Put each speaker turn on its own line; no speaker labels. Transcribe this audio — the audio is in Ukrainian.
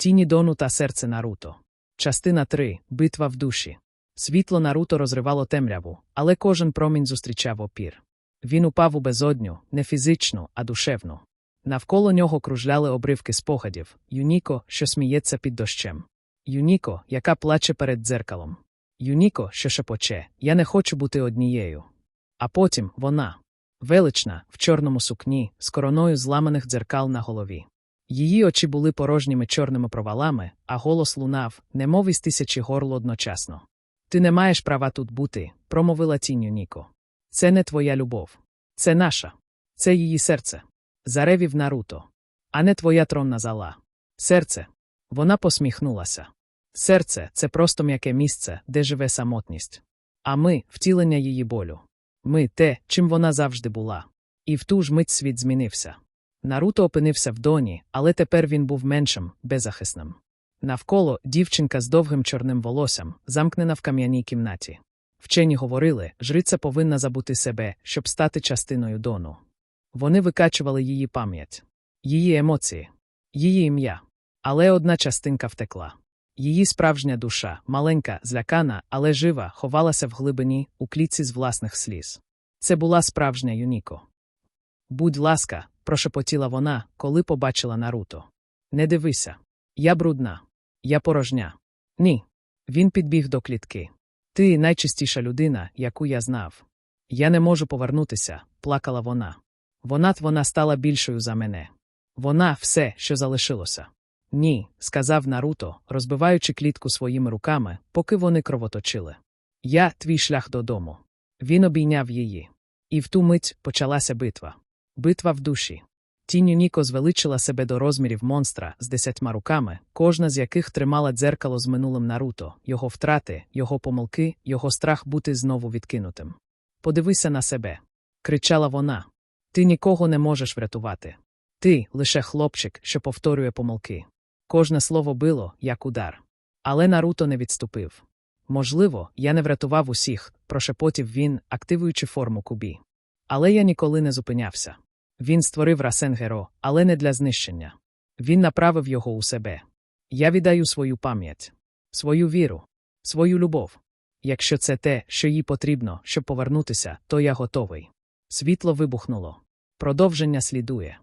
Тіні Дону та серце Наруто. Частина 3. Битва в душі. Світло Наруто розривало темряву, але кожен промінь зустрічав опір. Він упав у безодню, не фізичну, а душевну. Навколо нього кружляли обривки спогадів Юніко, що сміється під дощем. Юніко, яка плаче перед дзеркалом. Юніко, що шепоче Я не хочу бути однією. А потім вона велична, в чорному сукні, з короною зламаних дзеркал на голові. Її очі були порожніми чорними провалами, а голос лунав, немов із тисячі горл одночасно. Ти не маєш права тут бути, промовила тінь Юніко. Це не твоя любов. Це наша. Це її серце. Заревів Наруто. А не твоя тронна зала. Серце. Вона посміхнулася. Серце це просто м'яке місце, де живе самотність. А ми втілення її болю. Ми те, чим вона завжди була. І в ту ж мить світ змінився. Наруто опинився в доні, але тепер він був меншим, беззахисним. Навколо дівчинка з довгим чорним волоссям, замкнена в кам'яній кімнаті. Вчені говорили, жриця повинна забути себе, щоб стати частиною дону. Вони викачували її пам'ять, її емоції, її ім'я. Але одна частинка втекла. Її справжня душа, маленька, злякана, але жива, ховалася в глибині, у клітці з власних сліз. Це була справжня Юніко. Будь ласка, прошепотіла вона, коли побачила Наруто. Не дивися. Я брудна. Я порожня. Ні. Він підбіг до клітки. Ти найчистіша людина, яку я знав. Я не можу повернутися, плакала вона. Вона вона стала більшою за мене. Вона все, що залишилося. Ні, сказав Наруто, розбиваючи клітку своїми руками, поки вони кровоточили. Я твій шлях додому. Він обійняв її. І в ту мить почалася битва. Битва в душі. Тінь Ніко звеличила себе до розмірів монстра з десятьма руками, кожна з яких тримала дзеркало з минулим Наруто, його втрати, його помилки, його страх бути знову відкинутим. Подивися на себе. кричала вона. Ти нікого не можеш врятувати. Ти лише хлопчик, що повторює помилки. Кожне слово било, як удар. Але Наруто не відступив. Можливо, я не врятував усіх, прошепотів він, активуючи форму кубі. Але я ніколи не зупинявся. Він створив Расенгеро, але не для знищення. Він направив його у себе. Я віддаю свою пам'ять, свою віру, свою любов. Якщо це те, що їй потрібно, щоб повернутися, то я готовий. Світло вибухнуло. Продовження слідує.